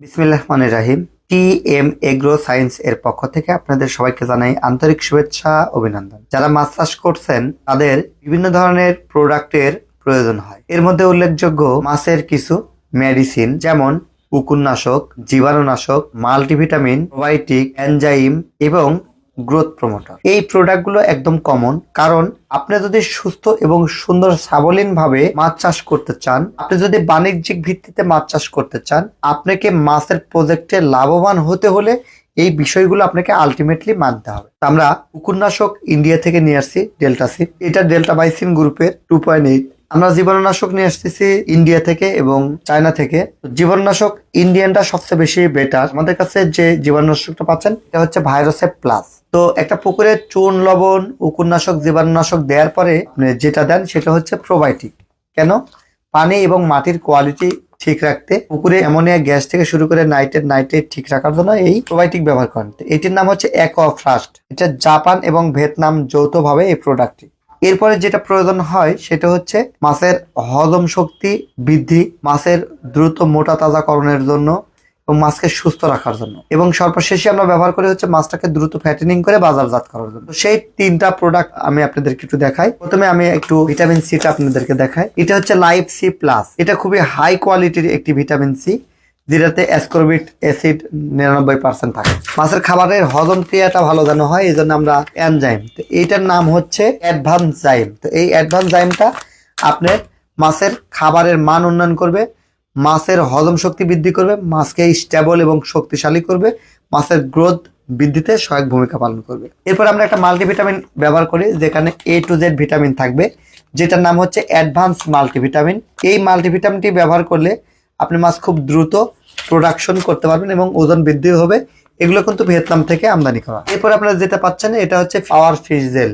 বিসমিল্লাহ রহমানির রাহিম টি এম এগ্রো সায়েন্স এর পক্ষ থেকে আপনাদের সবাইকে জানাই আন্তরিক শুভেচ্ছা, অভিনন্দন। যারা মাছ চাষ করছেন, তাদের বিভিন্ন ধরনের প্রোডাক্টের প্রয়োজন হয়। এর মধ্যে উল্লেখযোগ্য মাছের কিছু মেডিসিন, যেমন উকুননাশক, জীবাণুনাশক, মাল্টিভিটামিন, প্রোবায়োটিক, এনজাইম এবং গ্রোথ প্রমোটার এই প্রোডাক্টগুলো একদম কমন কারণ আপনি যদি সুস্থ এবং সুন্দর সাবলীন ভাবে মাছ চাষ করতে চান, আপনি যদি বাণিজ্যিক ভিত্তিতে মাছ চাষ করতে চান, আপনাকে মাছের প্রজেক্টে লাভবান হতে হলে এই বিষয়গুলো আপনাকে আলটিমেটলি মানতে হবে। আমরা কুকুরনাশক ইন্ডিয়া থেকে নিয়ে আসছি ডেল্টাসিপ এটা ডেল্টা বাইসিন গ্রুপের টু পয়েন্ট এইট আমরা জীবাণুনাশক নিয়ে আসতেছি ইন্ডিয়া থেকে এবং চায়না থেকে। জীবাণুনাশক ইন্ডিয়ানটা সবচেয়ে বেশি বেটার আমাদের কাছে যে জীবাণুনাশকটা পাচ্ছেন, এটা হচ্ছে ভাইরাসের প্লাস তো একটা পুকুরে চুন লবণ উকুরনাশক জীবাণুনাশক দেওয়ার পরে আপনি যেটা দেন সেটা হচ্ছে প্রোবায়োটিক কেন? পানি এবং মাটির কোয়ালিটি ঠিক রাখতে, পুকুরে অ্যামোনিয়া গ্যাস থেকে শুরু করে নাইট্রেট নাইট্রেট ঠিক রাখার জন্য এই প্রোবায়োটিক ব্যবহার করেন। এটির নাম হচ্ছে অ্যাকোয়াফ্রাস্ট এটা জাপান এবং ভিয়েতনাম যৌথভাবে এই প্রোডাক্টটি এরপরে যেটা প্রয়োজন হয় সেটা হচ্ছে মাছের হজম শক্তি বৃদ্ধি, মাছের দ্রুত মোটা তাজাকরণের জন্য এবং মাছকে সুস্থ রাখার জন্য। এবং সর্বশেষে আমরা ব্যবহার করি হচ্ছে মাছটাকে দ্রুত ফ্যাটেনিং করে বাজারজাত করার জন্য। সেই তিনটা প্রোডাক্ট আমি আপনাদেরকে একটু দেখাই। প্রথমে আমি একটু ভিটামিন সিটা আপনাদেরকে দেখাই। এটা হচ্ছে লাইফ সি প্লাস এটা খুবই হাই কোয়ালিটির একটি ভিটামিন সি যেটাতে অ্যাসকর্বিট অ্যাসিড নিরানব্বই পার্সেন্ট থাকে। মাছের খাবারের হজম ক্রিয়াটা ভালো যেন হয় এই জন্য আমরা এনজাইম তো এইটার নাম হচ্ছে অ্যাডভান্স জাইম তো এই অ্যাডভান্স জাইমটা আপনার মাছের খাবারের মান উন্নয়ন করবে, মাছের হজম শক্তি বৃদ্ধি করবে, মাছকে স্টেবল এবং শক্তিশালী করবে, মাছের গ্রোথ বৃদ্ধিতে সহায়ক ভূমিকা পালন করবে। এরপর আমরা একটা মাল্টিভিটামিন ব্যবহার করি, যেখানে এ টু জেড ভিটামিন থাকবে, যেটার নাম হচ্ছে অ্যাডভান্স মাল্টিভিটামিন এই মাল্টিভিটামিনটি ব্যবহার করলে আপনি মাছ খুব দ্রুত প্রোডাকশন করতে পারবেন এবং ওজন বৃদ্ধি হবে। এগুলো কিন্তু ভিয়েতনাম থেকে আমদানি করা। এরপর আপনারা যেটা পাচ্ছেন, এটা হচ্ছে পাওয়ার ফিশ জেল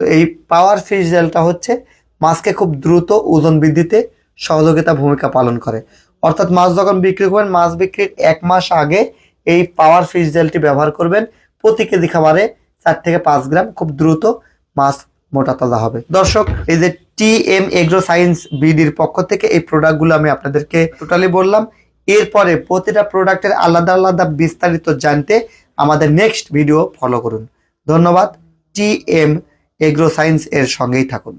তো এই পাওয়ার ফিশ জেলটা হচ্ছে মাছকে খুব দ্রুত ওজন বৃদ্ধিতে সহযোগিতা ভূমিকা পালন করে। অর্থাৎ মাছ যখন বিক্রি করবেন, মাছ বিক্রির এক মাস আগে এই পাওয়ার ফিশ জেলটি ব্যবহার করবেন। প্রতি কেজি খাবারে চার থেকে পাঁচ গ্রাম খুব দ্রুত মাছ মোটা তাজা হবে। দর্শক, এই যে টি এম এগ্রো সায়েন্স বিডির পক্ষ থেকে এই প্রোডাক্টগুলো আমি আপনাদেরকে টোটালি বললাম। এরপরে প্রতিটা প্রোডাক্টের আলাদা আলাদা বিস্তারিত জানতে আমাদের নেক্সট ভিডিও ফলো করুন। ধন্যবাদ টি এম এগ্রো সায়েন্স এর সঙ্গেই থাকুন।